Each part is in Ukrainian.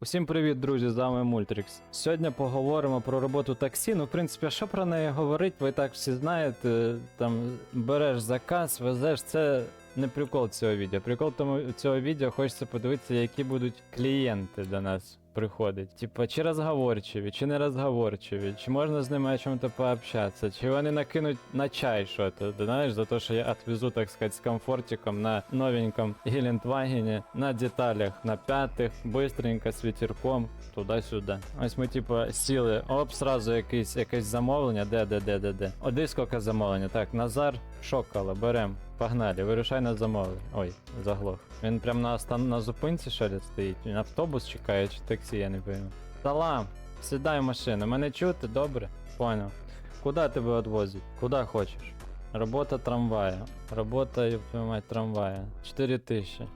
Усім привіт, друзі! З вами Мультрікс. Сьогодні поговоримо про роботу таксі. Ну, в принципі, що про неї говорить, ви так всі знаєте. Там береш заказ, везеш це. Не прикол цього відео. Прикол тому цього відео хочеться подивитися, які будуть клієнти до нас приходять. Типа, чи розговорчиві, чи не розговорчиві, чи можна з ними о чому-то пообщатися, чи вони накинуть на чай щось, ти знаєш, за те, що я отвезу, так сказати, з комфортиком на новеньком Гелендвагені, на деталях, на п'ятих, быстренько, з вітерком, туди-сюди. Ось ми, типа, сіли, оп, сразу якесь, якесь замовлення, де, де, де, де, де. Оди скільки замовлення. Так, Назар Шокола, берем. Погнали, вирушай на замовлення. Ой, заглох. Він прям на, остан... на зупинці ли стоїть? Він автобус чекає чи таксі, я не пойму. Салам, сідай в машину. Мене чути, добре? Понял. Куда тебе відвозять? Куда хочеш? Робота трамвая. Робота, твою мать, трамвая. 4000.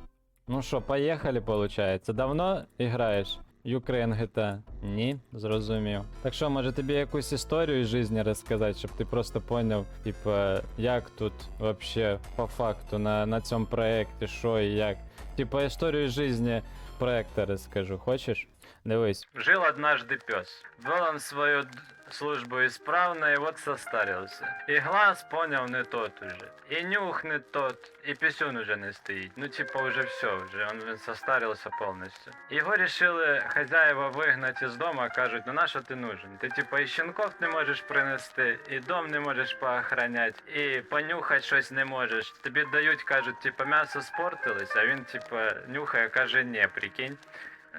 Ну що, поїхали, получается. Давно граєш? Ukraine GTA. Ні, зрозумів. Так що, може тобі якусь історію із житті розказати, щоб ти просто поняв, типа, як тут вообще по факту на, на цьому проєкті, що і як. Типа історію житті проекта розкажу. Хочеш? Дивись. Жил однажды пес. Вел он свою службу исправно и вот состарился. И глаз понял не тот уже. И нюх не тот. И писюн уже не стоит. Ну типа уже все, уже он блин, состарился полностью. Его решили хозяева выгнать из дома, кажуть, ну на що ти нужен? Ти типа і щенков не можеш принести, і дом не можеш поохранять, і понюхать щось не можеш. Тобі дають, кажуть, типа м'ясо спортилось, а він типа нюхає, каже, ні, прикинь.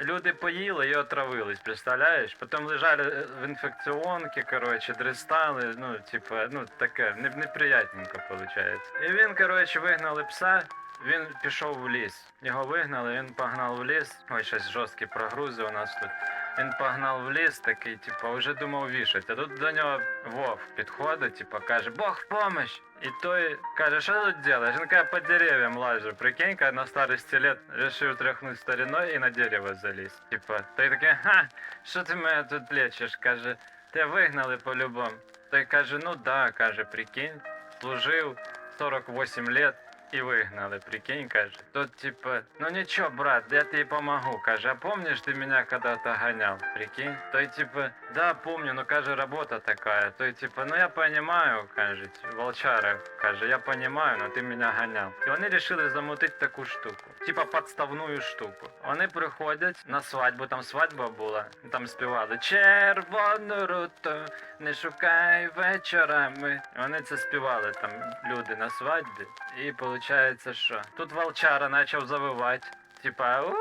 Люди поїли і отравились, представляєш? Потім лежали е, в інфекціонці, коротше, дристали, ну, типа, ну таке, не, неприятненько виходить. І він, коротше, вигнали пса, він пішов в ліс. Його вигнали, він погнав в ліс. Ой, щось жорсткі прогрузи у нас тут. Він погнав в ліс, такий, типа, вже думав вішать. А тут до нього Вов підходить, типа, каже, Бог в помощь! І той каже, що ти тут делаешь? Він каже, по деревьям лажу. Прикинь, каже, на старості лет решив тряхнуть стариною і на дерево заліз. Типа, той такий, ха, що ти мене тут лечиш? Каже, те вигнали по-любому. Той каже, ну да, каже, прикинь, служив 48 лет. І вигнали, прикинь, каже. Тут типа, ну нічого, брат, я тобі помогу. Каже, а помниш ти мене когда-то гонял? Прикинь? Той типа, да, помню, ну каже, работа такая. Той типа, ну я понимаю, каже, волчара, каже, я понимаю, но ти мене гонял. І вони вирішили замутити таку штуку. Типа подставную штуку. Вони приходять на свадьбу, там свадьба була, там співали Червону руту, не шукай вечорами. Вони це співали там люди на свадьбі. І виходить, що тут волчара почав завивати. Типа, «О,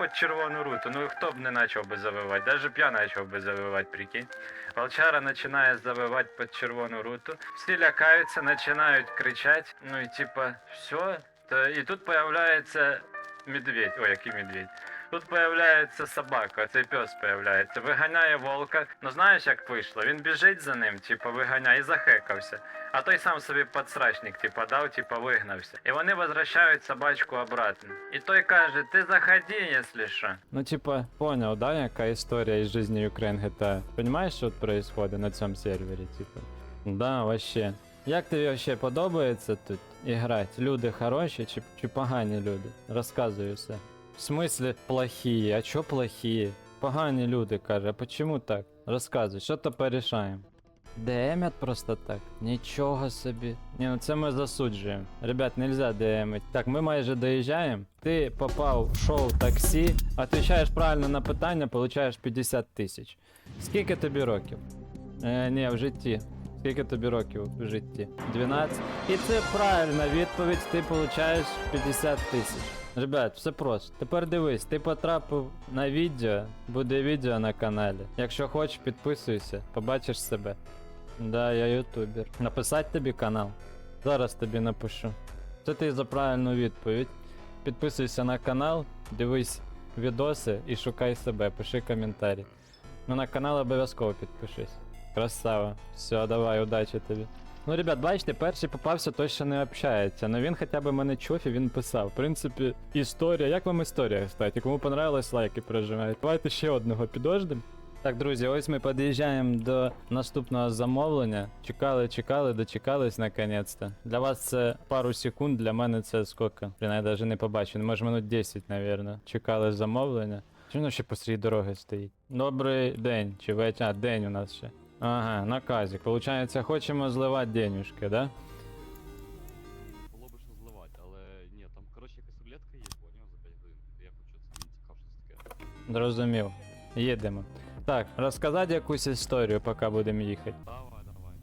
під червону руту. Ну хто б не почав би завивати? Даже б я почав би завивати, прикинь. Волчара починає завивати під червону руту. Всі лякаються, починають кричати. Ну і типа, все. І тут появляється медведь. Ой, який медведь. Тут появляється собака, цей пес появляється, виганяє волка. Ну знаєш, як вийшло? Він біжить за ним, типа виганяє і захекався. А той сам собі подсрачник, типа дав, типа вигнався. І вони возвращають собачку обратно. І той каже: ти заходи, якщо що. Ну, типа, понял, да, яка історія із життя Ukraine GTA? Понимаєш, що тут происходит на цьому сервері, типа? Да, вообще. Як тобі вообще подобається тут іграти? Люди хороші чи, чи погані люди? Розказую все. В смысле плохие? А чо плохие? Погані люди, каже, а почему так? Розказуй, що то порішаємо. ДМять просто так. Нічого собі. Ні, ну це ми засуджуємо. Ребят, нельзя ДМить. Так, ми майже доїжджаємо. Ти попав в шоу таксі, отвечаєш правильно на питання, получаєш 50 тисяч. Скільки тобі років? Е, ні, в житті. Скільки тобі років в житті? 12. І це правильна відповідь, ти получаєш 50 тисяч. Ребят, все просто. Тепер дивись, ти потрапив на відео, буде відео на каналі. Якщо хочеш, підписуйся, побачиш себе. Да, я ютубер. Написати тобі канал. Зараз тобі напишу. Це ти за правильну відповідь. Підписуйся на канал, дивись відоси і шукай себе, пиши коментарі. Ну на канал обов'язково підпишись. Красава. Все, давай, удачі тобі. Ну, ребят, бачите, перший попався той, що не общається. Ну він хоча б мене чув і він писав. В принципі, історія. Як вам історія, кстати? Кому понравилось, лайки прожимають. Давайте ще одного підождемо. Так, друзі, ось ми під'їжджаємо до наступного замовлення. Чекали, чекали, дочекались наконець-то. Для вас це пару секунд, для мене це скільки? Блін, я навіть не побачив. Може минут 10, напевно. Чекали замовлення. Чому воно ще посеред дороги стоїть? Добрий день, чи вечір, а день у нас ще. Ага, наказик. Получається, хочемо зливати денюжки, да? Було би що зливати, але ні, там коротше якась рулетка є, поняв, за 5 гривень. Я хочу це мені цікаво, що це таке. Зрозумів. Їдемо. Так, розказати якусь історію, поки будемо їхати. Давай, давай.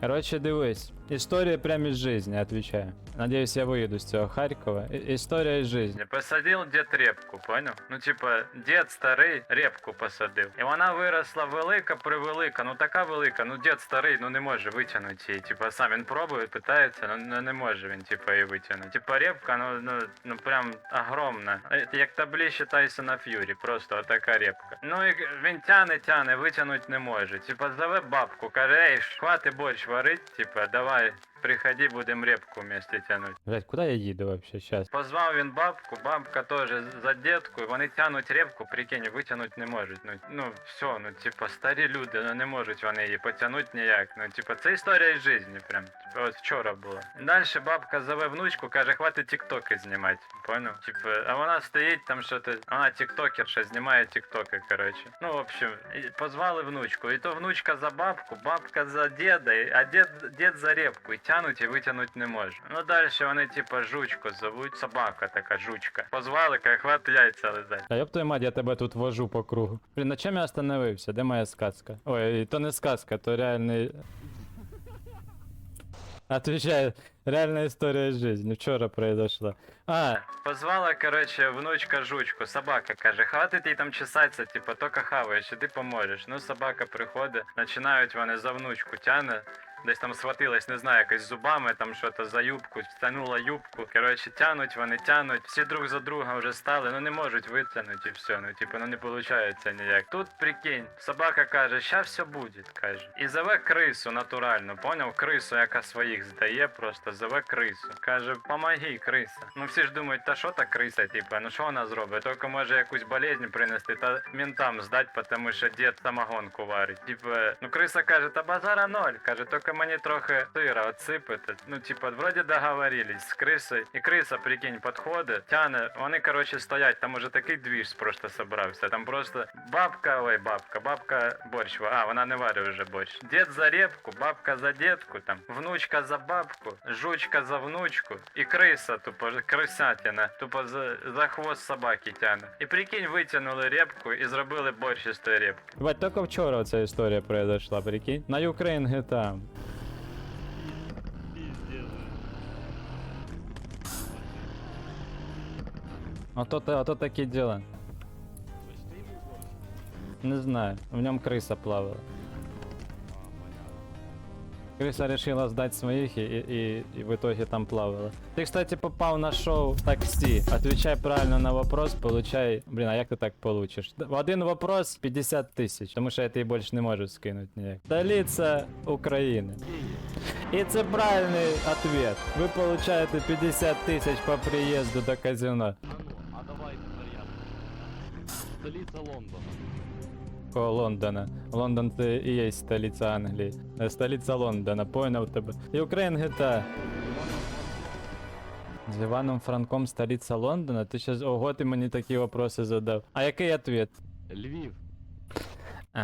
Короче, дивись. Історія прямо із жизни, отвечаю. Надеюсь, я выеду з цього Харкова. І- Історія із жизни. Посадив дід репку, понял? Ну, типа, дід старий репку посадив. І вона виросла велика, превелика, ну така велика, ну дід старий, ну не може витягнути її. Типа, сам він пробує, питається, ну, ну не може він, типа, її витягнути. Типа, репка, ну, ну, ну прям огромна. Е, Як таблище Тайсона Ф'юрі, просто отака репка. Ну і він тяне, тяне, витягнути не може. Типа, зове бабку, каже, ей, хвати борщ варить, типа, давай. know Приходи, будем репку вместе тянуть. Блять, куда я їду вообще сейчас? Позвав він бабку, бабка теж за дітку, і вони тянуть репку, прикинь, витягнути не можуть. Ну, ну все, ну типа старі люди, ну не можуть вони її потягнути ніяк. Ну, типа, це історія із житті, прям. Типа, от вчора було. Далі бабка зове внучку, каже, хватить тіктоки знімати. Понял? Типа, а вона стоїть там що то вона тіктокерша, знімає тіктоки, коротше. Ну, в общем, позвали внучку. І то внучка за бабку, бабка за діда, і- а дід, дід за репку. І тянуть і витягнути не може. Ну далі вони, типа, жучку зовуть, собака така жучка. Позвали, каже, хвати яйця лизать. А ёб твою мать, я тебе тут вожу по кругу. Блін, на чому я остановився? Де моя сказка? Ой, то не сказка, то реальний. Отвечаю, реальная история из жизни. Вчора произошла. А, позвала, короче, внучка жучку, собака каже, хватить їй там чесатися, типа, тільки хаваєш, і ти поможеш. Ну, собака приходить, починають вони за внучку тяне. Десь там схватилась, не знаю, якось зубами, там що-то за юбку, стянула юбку. Коротше, тянуть вони, тянуть. Всі друг за друга вже стали, ну не можуть витягнути і все. Ну, типу, ну не виходить ніяк. Тут прикинь, собака каже, ща все буде, каже. І зове крису натурально, поняв? Крису, яка своїх здає, просто зове крису. Каже, помоги, криса. Ну всі ж думають, та що та криса, типу, ну що вона зробить? Тільки може якусь болезнь принести та ментам здать, тому що дід самогонку варить. Типу, ну криса каже, та базара ноль. Каже, тільки мені трохи сира отсипати. Ну, типу, вроді договорились з крисою. І криса, прикинь, підходить, тяне. Вони, коротше, стоять, там уже такий двіж просто собрався. Там просто бабка, ой, бабка, бабка борщ. А, вона не варить вже борщ. Дід за репку, бабка за дітку, там, внучка за бабку, жучка за внучку, і криса, тупо, крисятина, тупо за, за хвост собаки тяне. І прикинь, витягнули репку і зробили борщ із тої репки. Бать, тільки вчора ця історія произошла, прикинь. На Ukraine GTA. Ото, та- ото такі діла. Ось ти йому борщ? Не знаю, в ньому криса плавала. А, понятно. Криса решила сдать своих и, и, и в итоге там плавала. Ты, кстати, попал на шоу такси. Отвечай правильно на вопрос, получай... Блин, а як ти так получиш? В один вопрос 50 тисяч, тому що я тобі більше не можу скинути ніяк. Столиця України. І це правильний ответ. Ви получаєте 50 тисяч по приїзду до казино. А ну, а давай тепер я. Столиця Лондона. Кого Лондона. Лондон це і є столиця Англії. Е, Столиця Лондона, поняв тебе. І Україн GTA. З Іваном Франком столиця Лондона? Ти щас, ого, ти мені такі вопроси задав. А який ответ? Львів. А,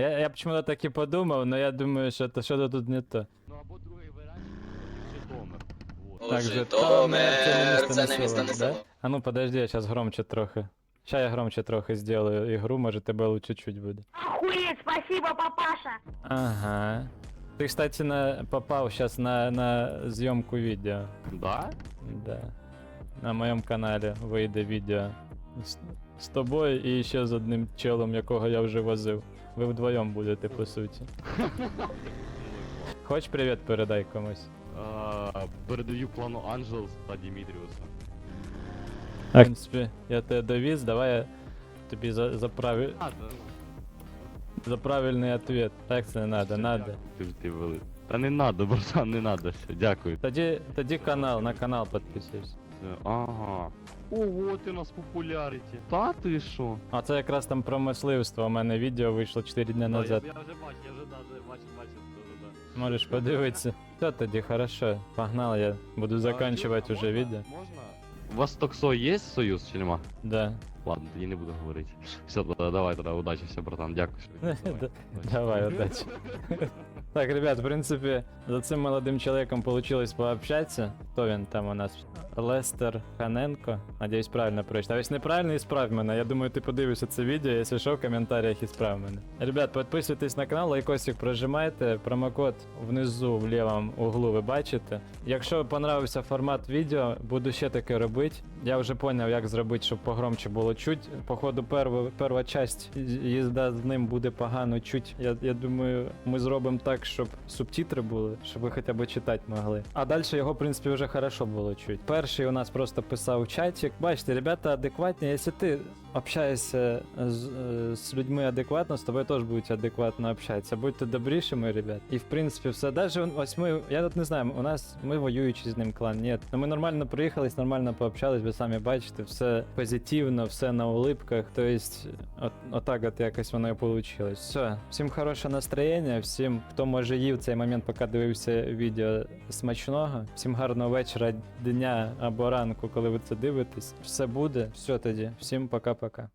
я, я почему-то так і подумав, но я думаю, що то що тут не то. Ну або другий варіант, Житомир. Вот. Так, Житомир, це не місто, не да? А ну подожди, я сейчас громче трохи. Ща я громче трохи сделаю ігру, може тебе лучше чуть буде. Охуеть, спасибо, папаша. Ага. Ты, кстати, на, попал сейчас на, на съемку видео. Да? Да. На моем канале вийде відео з, з тобою і ще з одним челом, якого я вже возив. Ви вдвоєм будете, по суті. Хоч привіт передай комусь. А, Передаю клану Анджелс та Дімітріуса. В принципі, я тебе довіз, давай я тобі за, за, да. за правильний ответ. Так це не надо, надо. Ти ти вели. Та не надо, братан, не надо все, дякую. Тоді, тоді канал, на канал підписуйся. Ага. Ого, ти у нас популяріті. Та ти що? А це якраз там про мисливство. У мене відео вийшло 4 дні назад. Я, я вже бачу, я вже да, вже бачив, бачив, да, да, да. Можеш подивитися. Все тоді, хорошо. Погнал, я буду уже можна- видео. Можна? У вас Токсо є союз чи? Да. Ладно, тоді не буду говорити. Все, да- давай тоді, удачі, все, братан, дякую. що Да- відповідав. Давай, удачи. Так, ребят, в принципі, за цим молодим чоловіком получилось пообщатися. Хто він там у нас? Лестер Ханенко. Надіюсь, правильно прочитав. Якщо неправильно, ісправ мене. Я думаю, ти подивишся це відео, якщо що, в коментарях ісправ мене. Ребят, підписуйтесь на канал, лайкосик прожимайте. Промокод внизу в лівому углу ви бачите. Якщо понравився формат відео, буду ще таке робити. Я вже поняв, як зробити, щоб погромче було чуть. Походу, перва, перша часть їзда з ним буде погано чуть. Я, я думаю, ми зробимо так, щоб субтитри були, щоб ви хоча б читати могли. А далі його, в принципі, вже хорошо було чуть. Перший у нас просто писав чатик. Бачите, ребята адекватні. Якщо ти общаєшся з, е, з людьми адекватно, з тобою теж будуть адекватно общатися. Будьте добрішими, ребят. І в принципі, все. Даже ось ми, я тут не знаю, у нас ми воюючий з ним клан. Ні, ну ми нормально приїхались, нормально пообщались, ви самі бачите, все позитивно, все на улипках. Тобто, от, отак от якось воно і вийшло. Все, всім хороше настроєння, всім, хто може їв цей момент, поки дивився відео смачного. Всім гарного вечора, дня або ранку, коли ви це дивитесь. Все буде. Все тоді. Всім пока-пока.